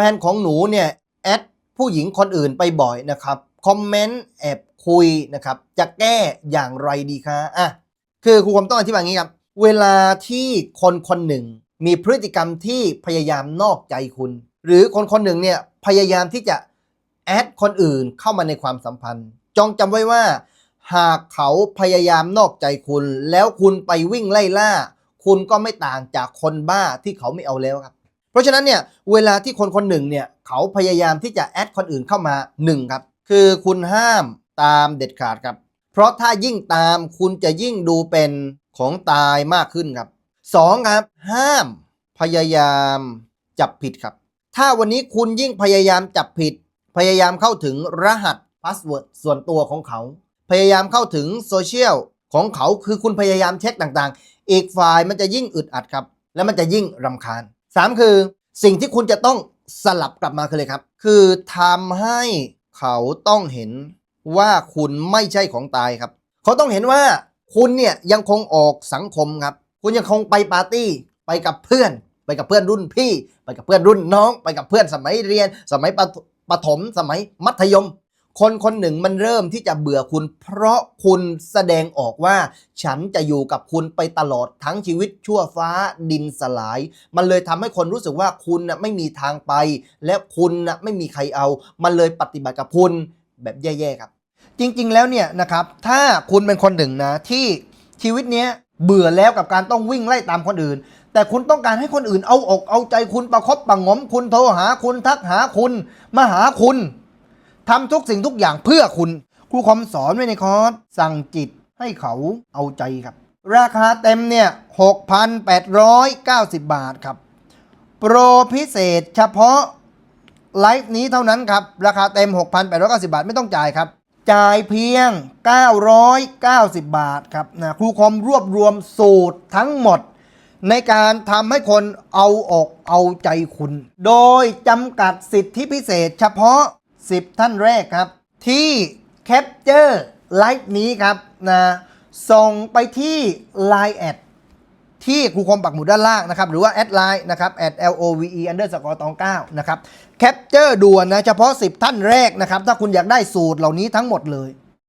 แฟนของหนูเนี่ยแอดผู้หญิงคนอื่นไปบ่อยนะครับคอมเมนต์แอบคุยนะครับจะแก้อย่างไรดีคะอะคือครูผมต้องอธิบายงี้ครับ เวลาที่คนคนหนึ่งมีพฤติกรรมที่พยายามนอกใจคุณ หรือคนคนหนึ่งเนี่ยพยายามที่จะแอดคนอื่นเข้ามาในความสัมพันธ์ จองจำไว้ว่า หากเขาพยายามนอกใจคุณ แล้วคุณไปวิ่งไล่ล่า คุณก็ไม่ต่างจากคนบ้าที่เขาไม่เอาแล้วครับ เพราะฉะนั้นเนี่ยเวลาที่คนคนหนึ่งเนี่ยเขาพยายามที่จะแอดคนอื่นเข้ามาหนึ่งครับคือคุณห้ามตามเด็ดขาดครับ เพราะถ้ายิ่งตามคุณจะยิ่งดูเป็นของตายมากขึ้นครับสองครับห้ามพยายามจับผิดครับ ถ้าวันนี้คุณยิ่งพยายามจับผิด พยายามเข้าถึงรหัสพาสเวิร์ดส่วนตัวของเขา พยายามเข้าถึงโซเชียลของเขาคือคุณพยายามเช็คต่างๆ อีกฝ่ายมันจะยิ่งอึดอัดครับ และมันจะยิ่งรำคาญ สามคือสิ่งที่คุณจะต้องสลับกลับมาคือเลยครับ คือทำให้เขาต้องเห็นว่าคุณไม่ใช่ของตายครับ เขาต้องเห็นว่าคุณเนี่ยยังคงออกสังคมครับ คุณยังคงไปปาร์ตี้ไปกับเพื่อน ไปกับเพื่อนรุ่นพี่ ไปกับเพื่อนรุ่นน้อง ไปกับเพื่อนสมัยเรียน สมัยประประถมสมัยมัธยม คนคนหนึ่งมันเริ่มที่จะเบื่อคุณ เพราะคุณแสดงออกว่า ฉันจะอยู่กับคุณไปตลอดทั้งชีวิตชั่วฟ้าดินสลาย มันเลยทำให้คนรู้สึกว่าคุณน่ะไม่มีทางไป และคุณน่ะไม่มีใครเอา มันเลยปฏิบัติกับคุณแบบแย่ๆครับ จริงๆแล้วเนี่ยนะครับ ถ้าคุณเป็นคนหนึ่งนะที่ชีวิตเนี้ยเบื่อแล้วกับการต้องวิ่งไล่ตามคนอื่น แต่คุณต้องการให้คนอื่นเอาอกเอาใจคุณประคบประงมคุณโทรหาคุณทักหาคุณมาหาคุณ ทำทุกสิ่งทุกอย่างเพื่อคุณ ครูคอมสอนไว้ในคอร์สสั่งจิตให้เขาเอาใจครับ ราคาเต็มเนี่ย6,890 บาทครับ โปรพิเศษเฉพาะไลฟ์นี้เท่านั้นครับ ราคาเต็ม 6,890 บาทไม่ต้องจ่ายครับจ่ายเพียง 990 บาทครับนะครูคอมรวบรวมสูตรทั้งหมด ในการทำให้คนเอาอกเอาใจคุณ โดยจำกัดสิทธิพิเศษเฉพาะ 10 ท่านแรกครับ ที่แคปเจอร์ไลฟ์นี้ครับนะส่งไปที่ Line แอดที่ครูคมปักหมุดด้านล่างนะครับ หรือว่าแอดไลน์นะครับ at l o v e underscore ตอง9นะครับแคปเจอร์ด่วนนะ เฉพาะ 10 ท่านแรกนะครับ ถ้าคุณอยากได้สูตรเหล่านี้ทั้งหมดเลย